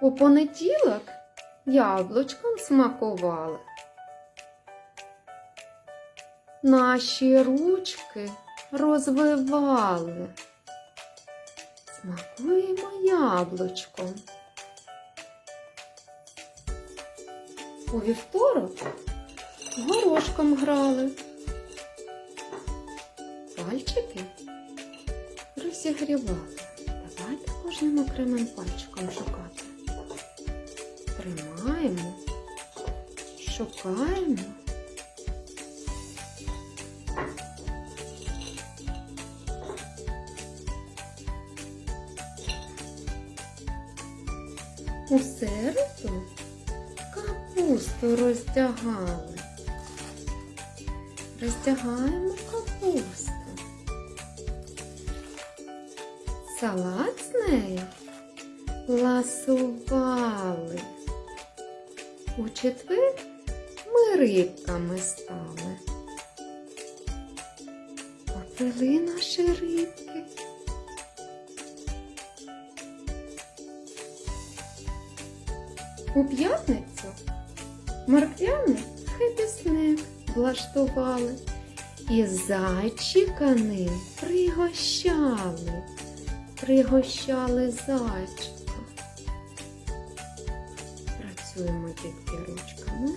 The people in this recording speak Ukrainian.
У понеділок яблучком смакували. Наші ручки розвивали. Смакуємо яблучком. У вівторок горошком грали. Пальчики розігрівали. Давайте кожним окремим пальчиком шукати. Тримаємо, шукаємо. У середу капусту роздягали. Роздягаємо капусту. Салат з нею ласували. У четвер ми рибками стали. Поплили наші рибки. У п'ятницю морквяний хепісник влаштували і зайчика ним пригощали, пригощали зайчика. Працюємо тільки ручками.